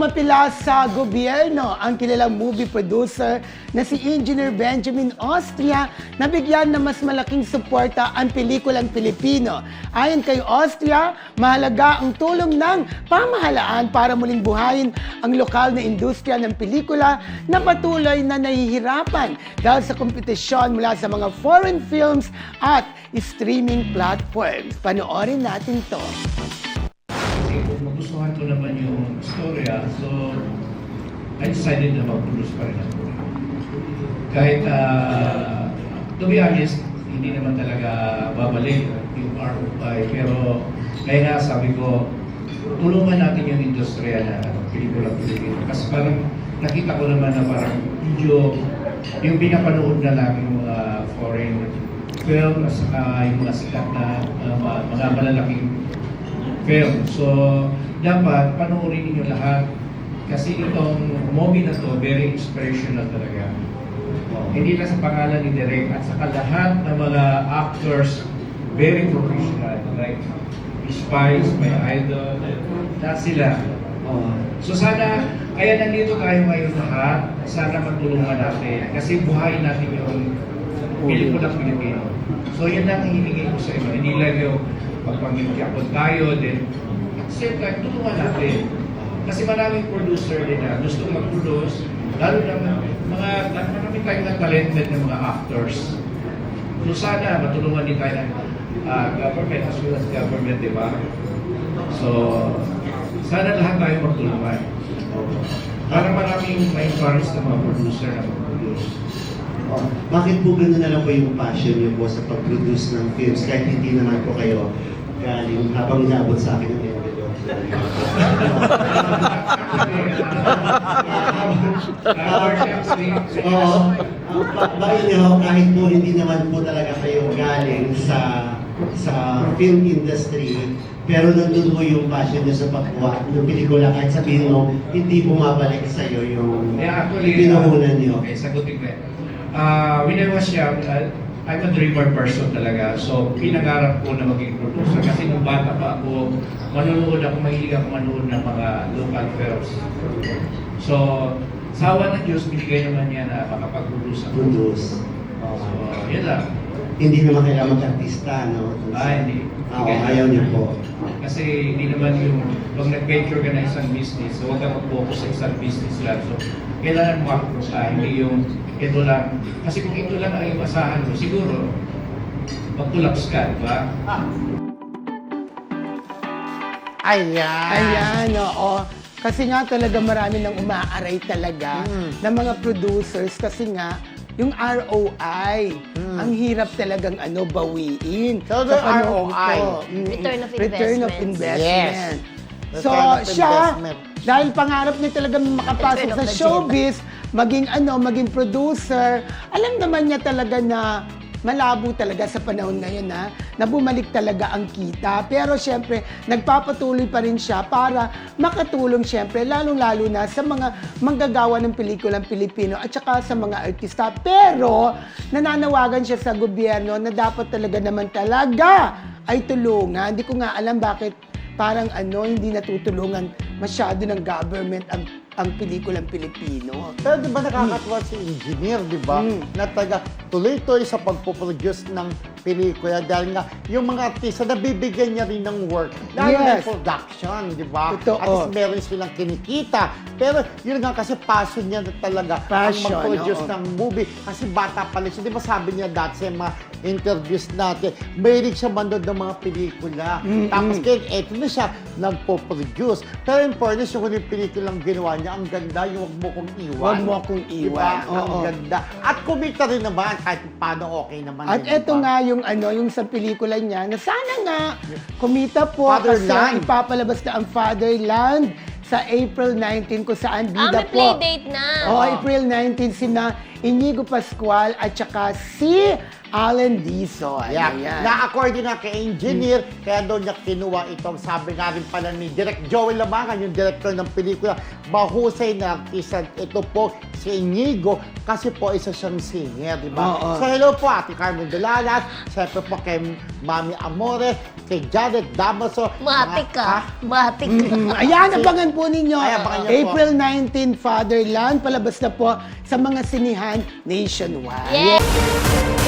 Umapila sa gobyerno ang kilalang movie producer na si Engineer Benjamin Austria na bigyan ng mas malaking suporta ang pelikulang Pilipino. Ayon kay Austria, mahalaga ang tulong ng pamahalaan para muling buhayin ang lokal na industriya ng pelikula na patuloy na nahihirapan dahil sa kompetisyon mula sa mga foreign films at streaming platforms. Panoorin natin to. Yung storya, so I decided na mag-produce pa rin ako. Kahit, uh, to be honest, hindi naman talaga babalik yung ROI. Pero kaya nga sabi ko, tulungan natin yung industriya na pelikula Pilipino. Kasi parang nakita ko naman na parang medyo yung pinapanood na lang yung mga foreign film, at saka yung mga sikat na uh, mga malalaking film. So, dapat panoorin niyo lahat kasi itong movie na to, very inspirational talaga. Hindi lang sa pangalan ni Direk at saka lahat ng mga actors, very professional. Like, Spice, my idol, lahat sila. So sana, kaya nandito tayo ngayon lahat, sana magtulungan natin. Kasi buhayin natin yung pelikula Pilipino. So yan lang ang hiningi ko sa inyo. Hindi lang yung pagpangyakyapon tayo, then time, tulungan natin. Kasi maraming producer din na gusto mag-produce, lalo na mga, marami tayong na talented na mga actors. So sana matulungan din tayo ng ah, government as well as government, di ba? So, sana lahat tayo magtulungan. Para maraming may encourage ng mga producer na mag-produce. Oh, bakit po gano'n na lang po yung passion niyo po sa pag-produce ng films kahit hindi naman po kayo galing habang inabot sa akin ng Oo. Ang pagbain niyo, kahit po hindi naman po talaga kayo galing sa sa film industry, pero nandun po yung passion niyo sa pagkuha ng pelikula kahit sabihin mo, hindi bumabalik sa iyo yung Yeah, actually, pinuhunan niyo. Okay, sagutin ko yan. Uh, when I was young, uh, I'm a dreamer person talaga. So, pinangarap ko na maging producer. Kasi nung bata pa ako, manunood ako, mahilig ako manood ng mga local films. So, sa awa ng Diyos, binigay naman niya na makapag-produce ako. Produce. So, yun lang. Hindi naman kailangan mag-artista, no? Ah, hindi. Oo, ayaw niyo po. Kasi hindi naman yung, pag nag-venture ka na isang business, so huwag ka mag-focus sa isang business lang. So, kailangan mo uh, hindi yung ito lang. Kasi kung ito lang ang iyong asahan mo, siguro, magtulaps ka, di ba? Ayan. Ayan, oo. Kasi nga talaga marami nang umaaray talaga Mm. ng mga producers kasi nga yung ROI, Mm. ang hirap talagang ano bawiin. So, sa panahon ROI. Mm, Return of Return of investment. Yes. So, Return of siya, investment. dahil pangarap niya talaga makapasok Return sa showbiz, maging ano, maging producer, alam naman niya talaga na malabo talaga sa panahon ngayon na, na bumalik talaga ang kita. Pero syempre, nagpapatuloy pa rin siya para makatulong syempre, lalong-lalo na sa mga manggagawa ng pelikulang Pilipino at saka sa mga artista. Pero, nananawagan siya sa gobyerno na dapat talaga naman talaga ay tulungan. Hindi ko nga alam bakit parang ano, hindi natutulungan masyado ng government ang ang pelikulang Pilipino. Pero di ba nakakatuwa si engineer, di ba? Mm. Na taga tuloy-tuloy sa pagpuproduce ng pelikula dahil nga yung mga artista nabibigyan niya rin ng work. Lalo na Yes. yung production, di ba? At least meron silang kinikita. Pero yun nga kasi passion niya na talaga Passion, ang mag-produce ng movie. Kasi bata pa rin siya. Di ba sabi niya dati sa mga interviews natin, mahilig siya manood ng mga pelikula. Mm-mm. Tapos kaya eto na siya, nagpo-produce. Pero in fairness, yung huling pelikulang ginawa niya, ang ganda yung Huwag Mo Kong Iwan. Huwag Mo Akong Diba? Iwan, Ang oo. ganda. At kumita rin naman, kahit paano okay naman. At din, eto diba? nga yung ano, yung sa pelikula niya, na sana nga kumita po Fatherland. kasi ipapalabas na ang Fatherland sa April 19 kung saan Ah, bida may po. playdate na. Oh, April 19 sina Inigo Pascual at saka si Alan Dizon. Yeah. Ayan. Na according nga kay engineer, kaya doon niya kinuha itong sabi nga rin pala ni Direk Joel Lamangan, yung director ng pelikula, mahusay na artista. Ito po si Inigo kasi po isa siyang singer, di ba? Oo. So hello po Ate Carmen Dolalas, siyempre po kay Mami Amores, kay Janet Damaso. Matik ka. Ah, Matik ka. Mm, ayan, abangan po ninyo. Ay, abangan niyo po. April 19, Fatherland. Palabas na po sa mga sinihan nationwide. Yes!